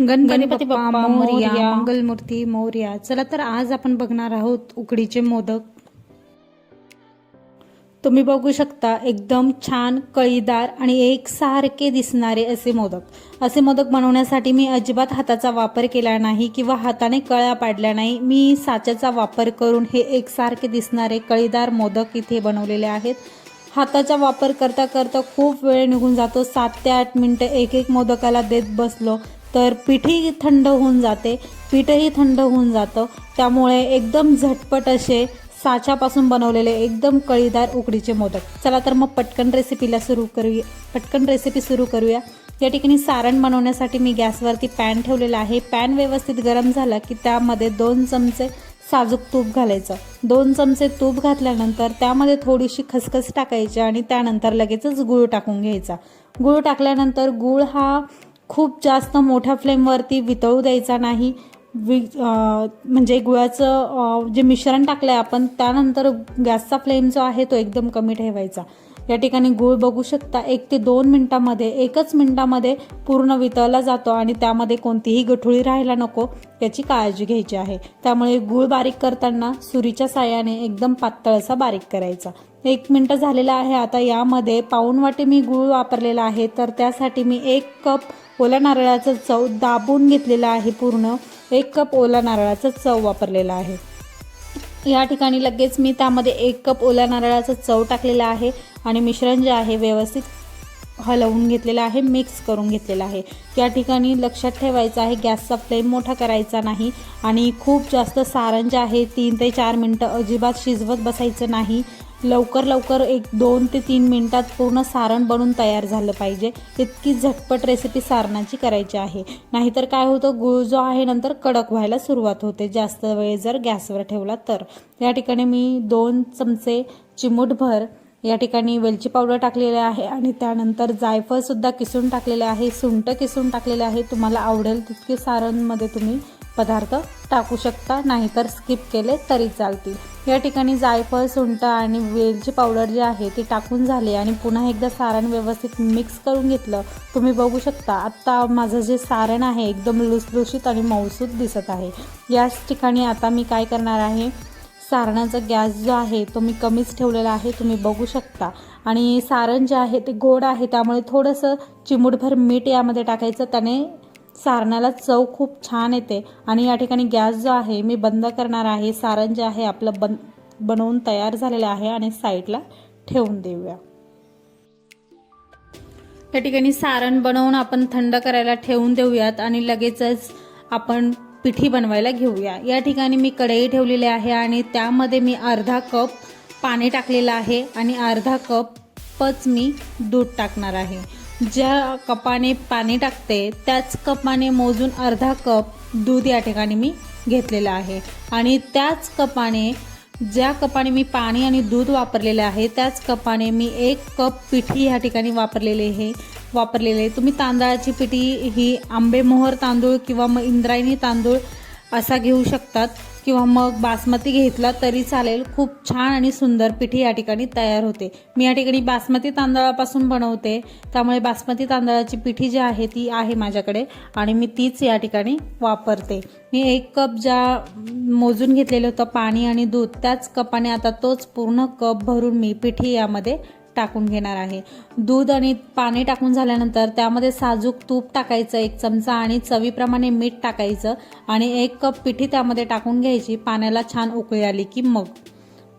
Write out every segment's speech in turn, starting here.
गणपती बाप्पा मोरया. मंगलमूर्ती मोरया. चला तर आज आपण बघणार आहोत उकडीचे मोदक. तुम्ही बघू शकता एकदम छान कळीदार आणि एकसारखे दिसणारे असे मोदक. असे मोदक बनवण्यासाठी मी अजिबात हाताचा वापर केला नाही किंवा हाताने कळ्या पाडल्या नाही. मी साच्याचा वापर करून हे एकसारखे दिसणारे कळीदार मोदक इथे बनवलेले आहेत. हाताचा वापर करता करता खूप वेळ निघून जातो. सात ते आठ मिनटं एक एक मोदकाला देत बसलो. तर पिठी थंड होऊन जाते पीठही थंड होऊन जातं. त्यामुळे एकदम झटपट असे साच्यापासून बनवलेले एकदम कळीदार उकडीचे मोदक. चला तर मग पटकन रेसिपीला सुरू करूया. पटकन रेसिपी सुरू करूया. या ठिकाणी सारण बनवण्यासाठी मी गॅसवरती पॅन ठेवलेला आहे. पॅन व्यवस्थित गरम झाला की त्यामध्ये दोन चमचे साजूक तूप घालायचं. दोन चमचे तूप घातल्यानंतर त्यामध्ये थोडीशी खसखस टाकायची आणि त्यानंतर लगेचच गूळ टाकून घ्यायचा. गूळ टाकल्यानंतर गूळ हा खूप जास्त मोठ्या फ्लेमवरती वितळू द्यायचा नाही. वि म्हणजे गुळाचं जे मिश्रण टाकलं आहे आपण त्यानंतर गॅसचा फ्लेम जो आहे तो एकदम कमी ठेवायचा. या ठिकाणी गूळ बघू शकता एक ते दोन मिनटामध्ये एकच मिनटामध्ये पूर्ण वितळला जातो आणि त्यामध्ये कोणतीही गठुळी राहायला नको याची काळजी घ्यायची आहे. त्यामुळे गूळ बारीक करताना सुरीच्या साह्याने एकदम पातळसा बारीक करायचा. एक मिनटं झालेला आहे आता यामध्ये पाऊण वाटी मी गूळ वापरलेला आहे तर त्यासाठी मी एक कप ओल्या नारळाचं चव दाबून घेतलेला आहे पूर्ण. एक कप ओला नारळाचं चव वापरलेला आहे. या ठिकाणी लगेच मी त्यामध्ये एक कप ओल्या नारळाचं चव टाकलेलं आहे आणि मिश्रण जे आहे व्यवस्थित हलवून घेतलेलं आहे मिक्स करून घेतलेलं आहे. या ठिकाणी लक्षात ठेवायचं आहे गॅसचा फ्लेम मोठा करायचा नाही आणि खूप जास्त सारण जे आहे तीन ते चार मिनटं अजिबात शिजवत बसायचं नाही. लवकर लवकर एक दोन ते तीन मिनटात पूर्ण सारण बनून तयार झालं पाहिजे. तितकी झटपट रेसिपी सारणाची करायची आहे. नाहीतर काय होतं गुळ जो आहे नंतर कडक व्हायला सुरुवात होते. जास्त वेळ जर गॅसवर ठेवला तर. या ठिकाणी मी दोन चमचे चिमूटभर या ठिकाणी वेलची पावडर टाकलेले आहे आणि त्यानंतर जायफळसुद्धा किसून टाकलेले आहे. सुंट किसून टाकलेले आहे. तुम्हाला आवडेल तितके सारणमध्ये तुम्ही पदार्थ टाकू शकता नाहीतर स्किप केले तरी चालतील. या ठिकाणी जायफळ सुंठ आणि वेलची पावडर जी आहे ती टाकून झाली आणि पुन्हा एकदा सारण व्यवस्थित मिक्स करून घेतलं. तुम्ही बघू शकता आत्ता माझं जे सारण आहे एकदम लुसलुशीत आणि मऊसूत दिसत आहे. याच ठिकाणी आता मी काय करणार आहे सारणाचा गॅस जो आहे तो मी कमीच ठेवलेला आहे तुम्ही बघू शकता. आणि सारण जे आहे ते गोड आहे त्यामुळे थोडंसं चिमूटभर मीठ यामध्ये टाकायचं त्याने सारणाला चव खूप छान येते. आणि या ठिकाणी गॅस जो आहे मी बंद करणार आहे. सारण जे आहे आपलं बन बनवून तयार झालेलं आहे आणि साईडला ठेवून देऊया. या ठिकाणी सारण बनवून आपण थंड करायला ठेवून देऊयात आणि लगेचच आपण पिठी बनवायला घेऊया. या ठिकाणी मी कढई ठेवलेली आहे आणि त्यामध्ये मी अर्धा कप पाणी टाकलेलं आहे आणि अर्धा कपच मी दूध टाकणार आहे. ज्या कपाने पाणी टाकते त्याच कपाने मोजून अर्धा कप दूध या ठिकाणी मी घेतलेलं आहे. आणि त्याच कपाने ज्या कपाने मी पाणी आणि दूध वापरलेले आहे त्याच कपाने मी एक कप पिठी ह्या ठिकाणी वापरलेले हे वापरलेले तुम्ही तांदळाची पिठी ही आंबेमोहर तांदूळ किंवा मग इंद्रायणी तांदूळ असा घेऊ शकतात. किंवा मग बासमती घेतला तरी चालेल. खूप छान आणि सुंदर पिठी या ठिकाणी तयार होते. मी या ठिकाणी बासमती तांदळापासून बनवते. त्यामुळे बासमती तांदळाची पिठी जी आहे ती आहे माझ्याकडे. आणि मी तीच या ठिकाणी वापरते. मी एक कप ज्या मोजून घेतलेलं होतं पाणी आणि दूध त्याच कपाने आता तोच पूर्ण कप भरून मी पिठी यामध्ये टाकून घेणार आहे. दूध आणि पाणी टाकून झाल्यानंतर त्यामध्ये साजूक तूप टाकायचं एक चमचा आणि चवीप्रमाणे मीठ टाकायचं आणि एक कप पिठी त्यामध्ये टाकून घ्यायची. पाण्याला छान उकळी आली की मग.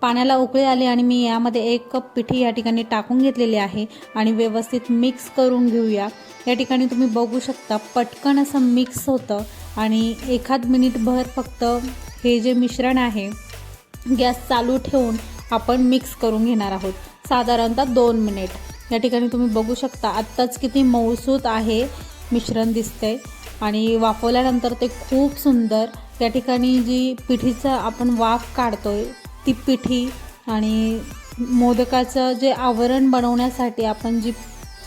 पाण्याला उकळी आली आणि मी यामध्ये एक कप पिठी या ठिकाणी टाकून घेतलेली आहे आणि व्यवस्थित मिक्स करून घेऊया. या ठिकाणी तुम्ही बघू शकता पटकन असं मिक्स होतं आणि एखाद मिनिटभर फक्त हे जे मिश्रण आहे गॅस चालू ठेवून आपण मिक्स करून घेणार आहोत. साधारणतः दोन मिनिट. या ठिकाणी तुम्ही बघू शकता आत्ताच किती मऊसूत आहे मिश्रण दिसते आणि वाफवल्यानंतर ते खूप सुंदर त्या ठिकाणी जी पिठीचं आपण वाफ काढतोय ती पिठी आणि मोदकाचं जे आवरण बनवण्यासाठी आपण जी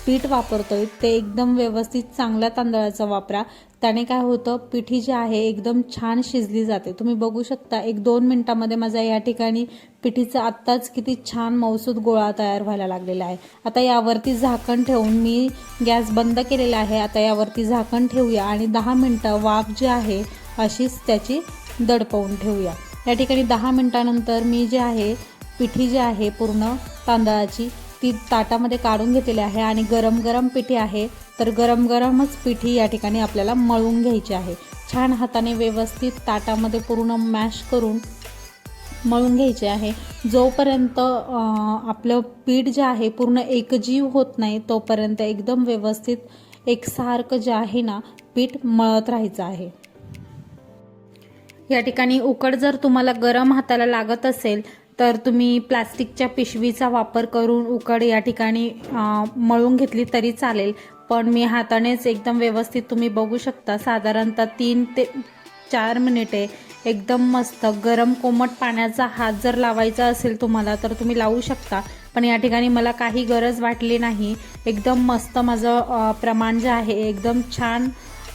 पीठ वापरतोय ते एकदम व्यवस्थित चांगल्या तांदळाचा वापरा. त्याने काय होतं पिठी जी आहे एकदम छान शिजली जाते. तुम्ही बघू शकता एक दोन मिनिटामध्ये माझा या ठिकाणी पिठीचा आत्ताच किती छान मौसूद गोळा तयार व्हायला लागलेला आहे. आता यावरती झाकण ठेवून मी गॅस बंद केलेला आहे. आता यावरती झाकण ठेवूया आणि दहा मिनटं वाफ जी आहे अशीच त्याची दडपवून ठेवूया. या ठिकाणी दहा मिनटानंतर मी जे आहे पिठी जी आहे पूर्ण तांदळाची ती ताटामध्ये काढून घेतलेली आहे आणि गरम गरम पिठी आहे तर गरम गरमच पिठी या ठिकाणी आपल्याला मळून घ्यायची आहे. छान हाताने व्यवस्थित ताटामध्ये पूर्ण मॅश करून मळून घ्यायचे आहे. जोपर्यंत आपलं पीठ जे आहे पूर्ण एकजीव होत नाही तोपर्यंत एकदम व्यवस्थित एकसारखं जे आहे ना पीठ मळत राहायचं आहे. या ठिकाणी उकड जर तुम्हाला गरम हाताला लागत असेल तर तुम्ही प्लास्टिकच्या पिशवीचा वापर करून उकड या ठिकाणी मळून घेतली तरी चालेल. पण मी हातानेच एकदम व्यवस्थित तुम्ही बघू शकता. साधारणतः तीन ते चार मिनिटे एकदम मस्त गरम कोमट पाण्याचा हात जर लावायचा असेल तुम्हाला तर तुम्ही लावू शकता. पण या ठिकाणी मला काही गरज वाटली नाही. एकदम मस्त माझं प्रमाण जे आहे एकदम छान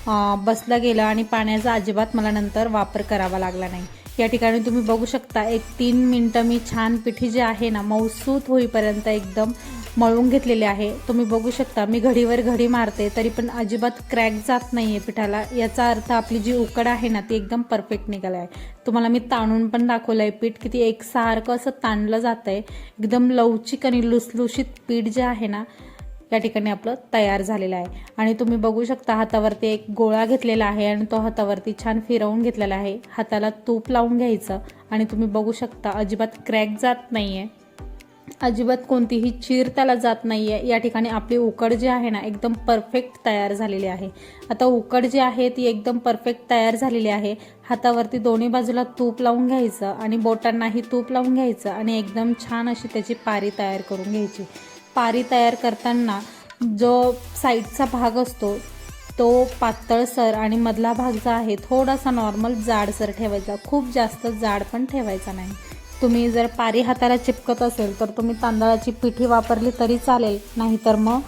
बसलं गेलं आणि पाण्याचा अजिबात मला नंतर वापर करावा लागला नाही. या ठिकाणी तुम्ही बघू शकता एक तीन मिनटं मी छान पिठी जी आहे ना मऊसूत होईपर्यंत एकदम मळून घेतलेली आहे. तुम्ही बघू शकता मी घडीवर घडी मारते तरी पण अजिबात क्रॅक जात नाही आहे पिठाला. याचा अर्थ आपली जी उकड आहे ना ती एकदम परफेक्ट निघाला आहे. तुम्हाला मी ताणून पण दाखवलं आहे पीठ किती एकसारखं असं ताणलं जातं आहे एकदम लवचिक आणि लुसलुशीत पीठ जे आहे ना या ठिकाणी आपलं तयार झालेलं आहे. आणि तुम्ही बघू शकता हातावरती एक गोळा घेतलेला आहे आणि तो हातावरती छान फिरवून घेतलेला आहे. हाताला तूप लावून घ्यायचं आणि तुम्ही बघू शकता अजिबात क्रॅक जात नाही आहे अजिबात कोणतीही चीर त्याला जात नाही आहे या ठिकाणी आपली उकड जी आहे ना एकदम परफेक्ट तयार झालेली आहे. आता उकड जी आहे ती एकदम परफेक्ट तयार झालेली आहे. हातावरती दोन्ही बाजूला तूप लावून घ्यायचं आणि बोटांनाही तूप लावून घ्यायचं आणि एकदम छान अशी त्याची पारी तयार करून घ्यायची. पारी तयार करताना जो साईडचा भाग असतो तो पातळसर आणि मधला भाग जो आहे थोडासा नॉर्मल जाडसर ठेवायचा. खूप जास्त जाड पण ठेवायचा नाही. तुम्ही जर पारी हाताला चिपकत असेल तर तुम्ही तांदळाची पिठी वापरली तरी चालेल. नाहीतर मग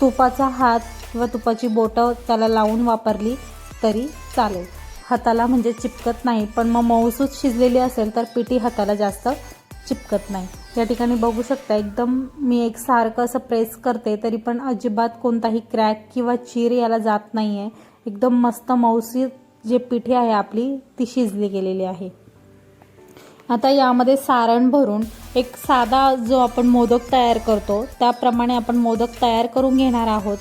तुपाचा हात किंवा तुपाची बोटं त्याला लावून वापरली तरी चालेल. हाताला म्हणजे चिपकत नाही पण मग मऊसूत शिजलेली असेल तर पिठी हाताला जास्त चिपकत नाही. या ठिकाणी बघू शकता एकदम मी एक सारखं असं प्रेस करते तरी पण अजिबात कोणताही क्रॅक किंवा चीर याला जात नाही आहे एकदम मस्त मौसी जे पिठी आहे आपली ती शिजली गेलेली आहे. आता यामध्ये सारण भरून एक साधा जो आपण मोदक तयार करतो त्याप्रमाणे आपण मोदक तयार करून घेणार आहोत.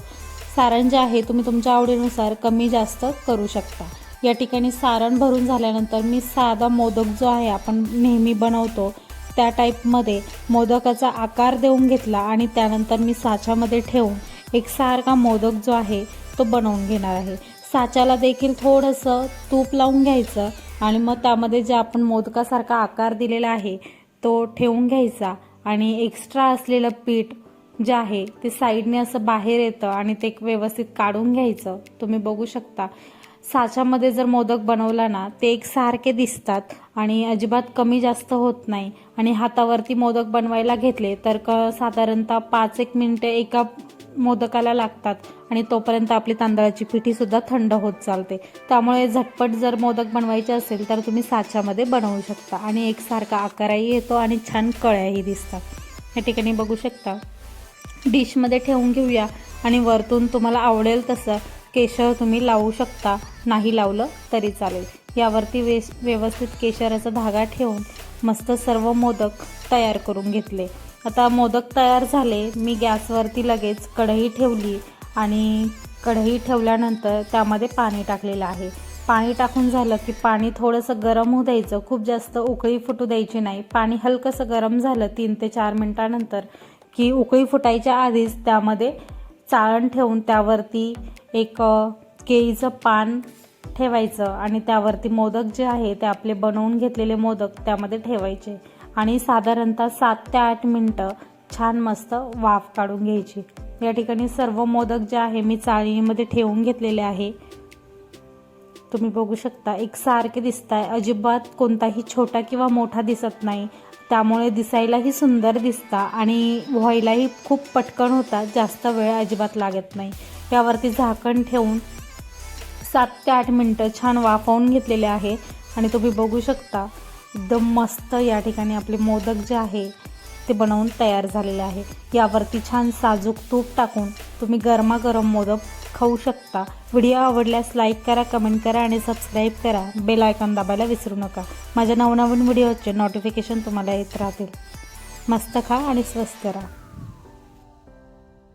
सारण जे आहे तुम्ही तुमच्या आवडीनुसार कमी जास्त करू शकता. या ठिकाणी सारण भरून झाल्यानंतर मी साधा मोदक जो आहे आपण नेहमी बनवतो त्या टाईपमध्ये मोदकाचा आकार देऊन घेतला आणि त्यानंतर मी साच्यामध्ये ठेवून एक सारखा मोदक जो आहे तो बनवून घेणार आहे. साच्याला देखील थोडंसं तूप लावून घ्यायचं आणि मग त्यामध्ये जे आपण मोदकासारखा आकार दिलेला आहे तो ठेवून घ्यायचा आणि एक्स्ट्रा असलेलं पीठ जे आहे ते साईडने असं बाहेर येतं आणि ते व्यवस्थित काढून घ्यायचं. तुम्ही बघू शकता. साच्यामध्ये जर मोदक बनवला ना ते एकसारखे दिसतात आणि अजिबात कमी जास्त होत नाही. आणि हातावरती मोदक बनवायला घेतले तर क साधारणतः पाच एक मिनटे एका मोदकाला लागतात आणि तोपर्यंत आपली तांदळाची पिठीसुद्धा थंड होत चालते. त्यामुळे झटपट जर मोदक बनवायचे असेल तर तुम्ही साच्यामध्ये बनवू शकता आणि एकसारखा आकारही येतो आणि छान कळ्याही दिसतात. या ठिकाणी बघू शकता. डिशमध्ये ठेवून घेऊया आणि वरतून तुम्हाला आवडेल तसं केशर तुम्ही लावू शकता. नाही लावलं तरी चालेल. यावरती वेस व्यवस्थित केशराचा धागा ठेवून मस्त सर्व मोदक तयार करून घेतले. आता मोदक तयार झाले मी गॅसवरती लगेच कढई ठेवली आणि कढई ठेवल्यानंतर त्यामध्ये पाणी टाकलेलं आहे. पाणी टाकून झालं की पाणी थोडंसं गरम होऊ द्यायचं. खूप जास्त उकळी फुटू द्यायची नाही. पाणी हलकंसं गरम झालं तीन ते चार मिनटानंतर की उकळी फुटायच्या आधीच त्यामध्ये चाळण ठेवून त्यावरती एक केळीचं पान ठेवायचं आणि त्यावरती मोदक जे आहे ते आपले बनवून घेतलेले मोदक त्यामध्ये ठेवायचे. आणि साधारणतः सात ते आठ मिनटं छान मस्त वाफ काढून घ्यायची. या ठिकाणी सर्व मोदक जे आहे मी चाळणीमध्ये ठेवून घेतलेले आहे. तुम्ही बघू शकता एक सारखे दिसत आहे अजिबात कोणताही छोटा किंवा मोठा दिसत नाही. त्यामुळे दिसायलाही सुंदर दिसता आणि व्हायलाही खूप पटकन होतात जास्त वेळ अजिबात लागत नाही. त्यावरती झाकण ठेवून सात ते आठ मिनटं छान वाफवून घेतलेले आहे. आणि तुम्ही बघू शकता एकदम मस्त या ठिकाणी आपले मोदक जे आहे ते बनवून तयार झालेले आहे. यावरती छान साजूक तूप टाकून तुम्ही गरमागरम मोदक खाऊ शकता. व्हिडिओ आवडल्यास लाईक करा कमेंट करा आणि सबस्क्राईब करा. बेल आयकॉन दाबायला विसरू नका. माझ्या नवनवीन व्हिडिओचे नोटिफिकेशन तुम्हाला येत राहतील. मस्त खा आणि स्वस्त राहा.